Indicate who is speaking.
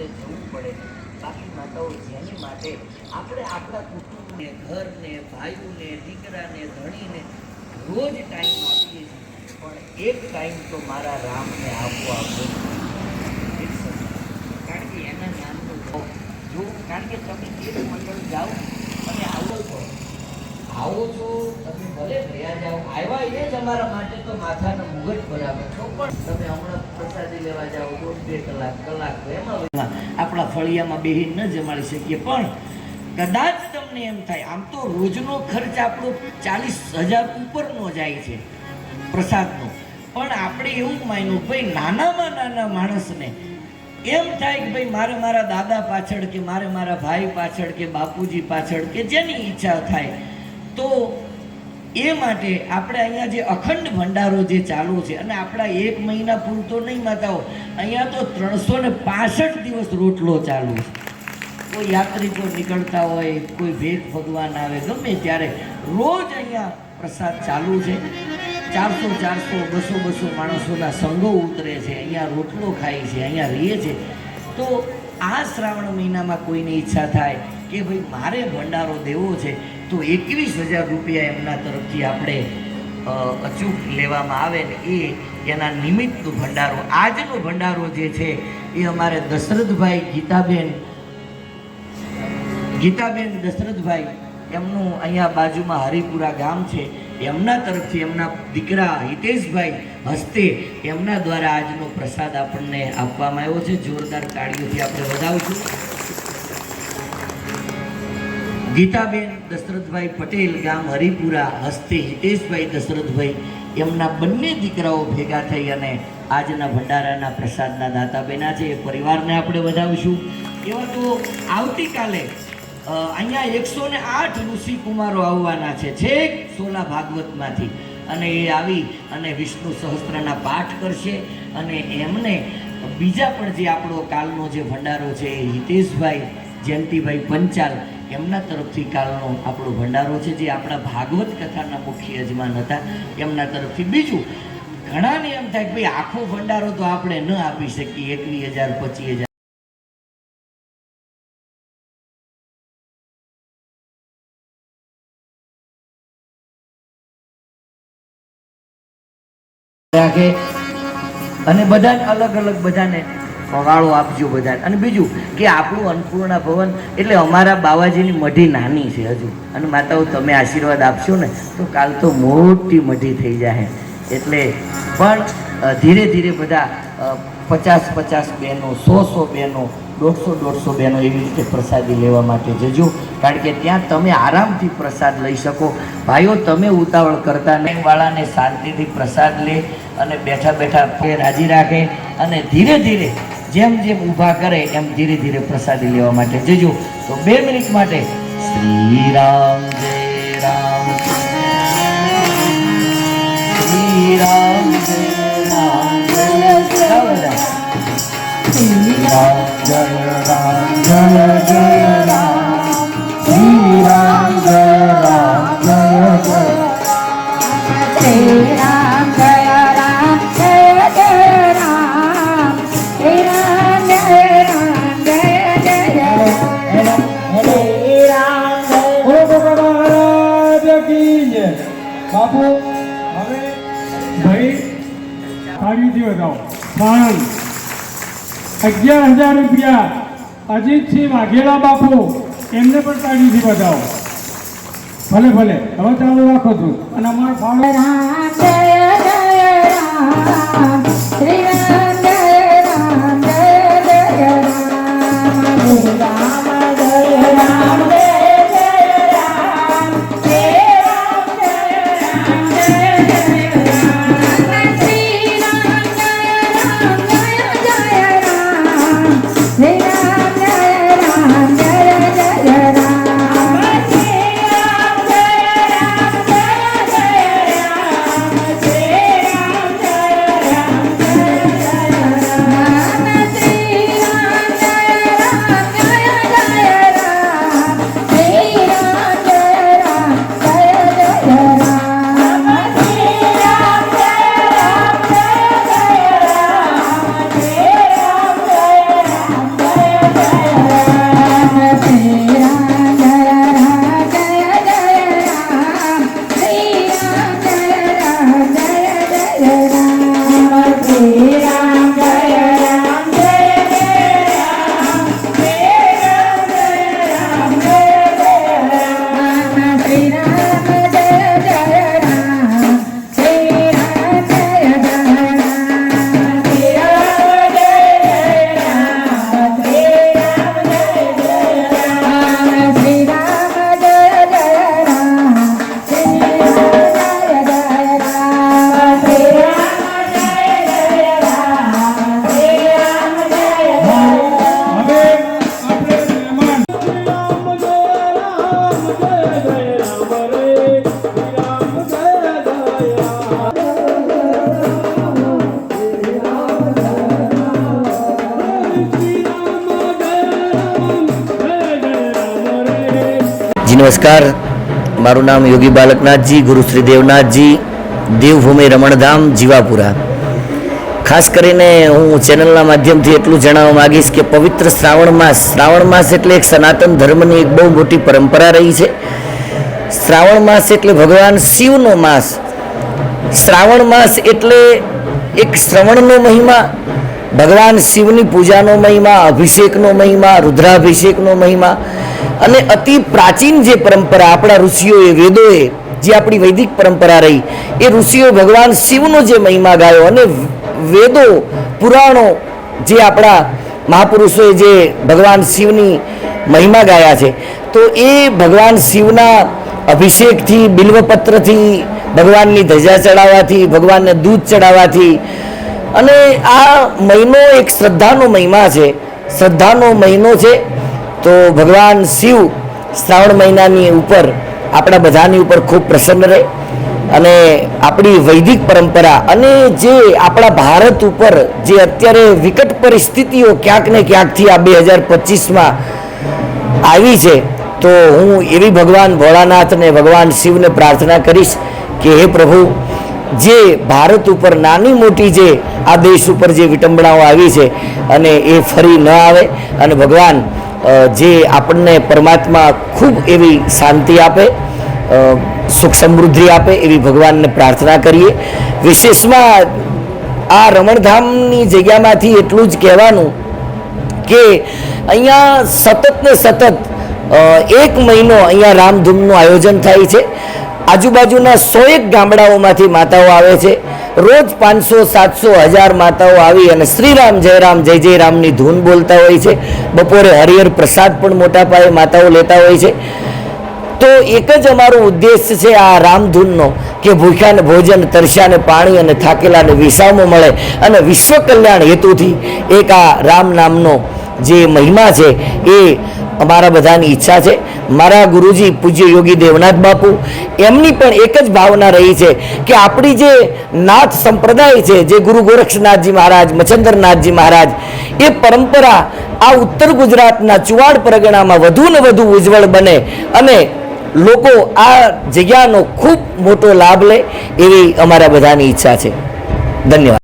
Speaker 1: આપણે જવું પડે બાકી માતાઓ જેની માટે આપણે આપણા કુટુંબને, ઘરને, ભાઈઓને, દીકરાને, ધણીને રોજ ટાઈમ આપીએ છીએ. પણ એક ટાઈમ તો મારા રામને આપવો આપવો કારણ કે એના નામનું. જો, કારણ કે તમે એક મંડળ જાઓ અને આવો છો આવો છો, તમે ભલે રહ્યા જાઓ, આવ્યા એ જ અમારા માટે તો માથાના મુગટ બરાબર છો. પણ તમે હમણાં પ્રસાદી લેવા જાઓ તો બે કલાક કલાક એમાં આપણા ફળિયામાં બેહી ન જમાડી શકીએ. પણ કદાચ તમને એમ થાય, આમ તો રોજનો ખર્ચ આપણો ચાલીસ હજાર ઉપરનો જાય છે પ્રસાદનો. પણ આપણે એવું માન્યું, ભાઈ, નાનામાં નાના માણસને એમ થાય કે ભાઈ, મારે મારા દાદા પાછળ કે મારે મારા ભાઈ પાછળ કે બાપુજી પાછળ કે જેની ઈચ્છા થાય તો એ માટે આપણે અહીંયા જે અખંડ ભંડારો જે ચાલુ છે, અને આપણા એક મહિના પૂરતો નહીં માતાઓ, અહીંયા તો ત્રણસો ને પાસઠ દિવસ રોટલો ચાલુ છે. કોઈ યાત્રિકો નીકળતા હોય, કોઈ ભેદ ભગવાન આવે, ગમે ત્યારે રોજ અહીંયા પ્રસાદ ચાલુ છે. ચારસો ચારસો, બસો બસો માણસોના સંઘો ઉતરે છે, અહીંયા રોટલો ખાય છે, અહીંયા રહીએ છે. તો આ શ્રાવણ મહિનામાં કોઈની ઈચ્છા થાય કે ભાઈ મારે ભંડારો દેવો છે તો એકવીસ હજાર રૂપિયા એમના તરફથી આપણે અચૂક લેવામાં આવે ને એ એના નિમિત્તનો ભંડારો, આજનો ભંડારો જે છે એ અમારે દશરથભાઈ ગીતાબેન ગીતાબેન દશરથભાઈ, એમનું અહીંયા બાજુમાં હરિપુરા ગામ છે, એમના તરફથી એમના દીકરા હિતેશભાઈ હસ્તે એમના દ્વારા આજનો પ્રસાદ આપણને આપવામાં આવ્યો છે. જોરદાર તાળીઓથી આપણે વધાવશું. ગીતાબેન દશરથભાઈ પટેલ ગામ હરિપુરા હસ્તે હિતેશભાઈ દશરથભાઈ એમના બંને દીકરાઓ ભેગા થઈ અને આજના ભંડારાના પ્રસાદના દાતા બન્યા છે. એ પરિવારને આપણે વધાવીશું. એવા તો આવતીકાલે અહીંયા એકસો ને આઠ ઋષિ કુમારો આવવાના છે. છેક સોલા ભાગવતમાંથી. અને એ આવી અને વિષ્ણુ સહસ્ત્રના પાઠ કરશે અને એમને બીજા પણ જે આપણો કાલનો જે ભંડારો છે એ હિતેશભાઈ જયંતિભાઈ પંચાલ એમના તરફથી કાલનો આપણો ભંડારો છે, જે આપણા ભાગવત કથાના મુખ્ય યજમાન હતા, એમના તરફથી બીજું ઘણાને એમ થાય કે ભાઈ આખો ભંડારો તો આપણે ન આપી શકીએ, એકવીસ હજાર, પચીસ હજાર. રાખે. અને બધાને અલગ અલગ બધાને વાળો આપજો બધાને. અને બીજું કે આપણું અન્નપૂર્ણા ભવન એટલે અમારા બાવાજીની મઢી નાની છે હજુ. અને માતાઓ, તમે આશીર્વાદ આપશો ને, તો કાલ તો મોટી મઢી થઈ જાય એટલે પણ ધીરે ધીરે બધા પચાસ પચાસ બહેનો, સો સો બહેનો, દોઢસો દોઢસો બહેનો એવી રીતે પ્રસાદી લેવા માટે જજો. કારણ કે ત્યાં તમે આરામથી પ્રસાદ લઈ શકો. ભાઈઓ, તમે ઉતાવળ કરતા નહીં વાળાને શાંતિથી પ્રસાદ લે અને બેઠા બેઠા રાજી રાખે. અને ધીરે ધીરે જેમ જેમ ઊભા કરે, એમ ધીરે ધીરે પ્રસાદી લેવા માટે જજો. તો બે મિનિટ માટે શ્રી રામ જય રામ. શ્રી રામ જય રામ. જય રામ જય રામ.
Speaker 2: બાપુ હવે ભાઈ તાળીથી વધાવો સાણંદ અગિયાર હજાર રૂપિયા અજીતસિંહ વાઘેલા બાપુ એમને પણ તાળીથી વધાવો ભલે ભલે હવે ચાલુ રાખો છું અને અમારો ફાળો
Speaker 3: राम
Speaker 1: નમસ્કાર. મારું નામ યોગી બાલકનાથજી, ગુરુ શ્રી દેવનાથજી, દેવભૂમિ રમણધામ, જીવાપુરા. ખાસ કરીને હું ચેનલના માધ્યમથી એટલું જણાવવા માગીશ કે પવિત્ર શ્રાવણ માસ શ્રાવણ માસ એટલે એક સનાતન ધર્મની એક બહુ મોટી પરંપરા રહી છે. શ્રાવણ માસ એટલે ભગવાન શિવનો માસ. શ્રાવણ માસ એટલે એક શ્રવણનો મહિમા, ભગવાન શિવની પૂજાનો મહિમા, અભિષેકનો મહિમા, રુદ્રાભિષેકનો મહિમા અને અતિ પ્રાચીન જે પરંપરા આપણા ઋષિઓએ, વેદોએ, જે આપણી વૈદિક પરંપરા રહી, એ ઋષિઓ ભગવાન શિવનો જે મહિમા ગાયો અને વેદો, પુરાણો જે આપણા મહાપુરુષોએ જે ભગવાન શિવની મહિમા ગાયા છે, તો એ ભગવાન શિવના અભિષેકથી, બિલ્વપત્રથી, ભગવાનની ધજા ચડાવવાથી, ભગવાનને દૂધ ચડાવવાથી, અને આ મહિનો એક શ્રદ્ધાનો મહિમા છે. શ્રદ્ધાનો મહિનો છે તો ભગવાન શિવ શ્રાવણ મહિનાની ઉપર આપણા બધાની ઉપર ખૂબ પ્રસન્ન રહે અને આપણી વૈદિક પરંપરા અને જે આપણા ભારત ઉપર જે અત્યારે વિકટ પરિસ્થિતિઓ ક્યાંક ને ક્યાંકથી આ બે હજાર પચીસમાં આવી છે, તો હું એવી ભગવાન ભોળાનાથ અને ભગવાન શિવને પ્રાર્થના કરીશ કે હે પ્રભુ જે ભારત ઉપર નાની મોટી જે આ દેશ ઉપર જે વિટંબણાઓ આવી છે અને એ ફરી ન આવે અને ભગવાન જે આપણને પરમાત્મા ખૂબ એવી શાંતિ આપે સુખ સમૃદ્ધિ આપે એવી ભગવાનને પ્રાર્થના કરીએ. વિશેષમાં આ રમણધામની જગ્યામાંથી એટલું જ કહેવાનું કે અહીંયા સતત ને સતત એક મહિનો અહીંયા રામધૂમનું આયોજન થાય છે. આજુબાજુના સો એક ગામડાઓમાંથી માતાઓ આવે છે. રોજ પાંચસો, સાતસો હજાર માતાઓ આવી અને શ્રીરામ, જયરામ, જય જય રામની ધૂન બોલતા હોય છે. બપોરે હરિહર પ્રસાદ પણ મોટા પાયે માતાઓ લેતા હોય છે. તો એક જ અમારો ઉદ્દેશ છે આ રામધૂનનો કે ભૂખ્યાને ભોજન, તરસ્યાને પાણી અને થાકેલાને વિસામો મળે અને વિશ્વ કલ્યાણ હેતુથી એક આ રામ નામનો જે મહિમા છે એ અમારા બધાની ઈચ્છા છે. મારા ગુરુજી પૂજ્ય યોગી દેવનાથ બાપુ, એમની પણ એક જ ભાવના રહી છે કે આપણી જે નાથ સંપ્રદાય છે, જે ગુરુ ગોરક્ષનાથજી મહારાજ, મચંદ્રનાથજી મહારાજ, એ પરંપરા આ ઉત્તર ગુજરાતના ચુવાડ પરગણામાં વધુ ને વધુ ઉજ્જવળ બને અને લોકો આ જગ્યાનો ખૂબ મોટો લાભ લે એવી અમારા બધાની ઈચ્છા છે. ધન્યવાદ.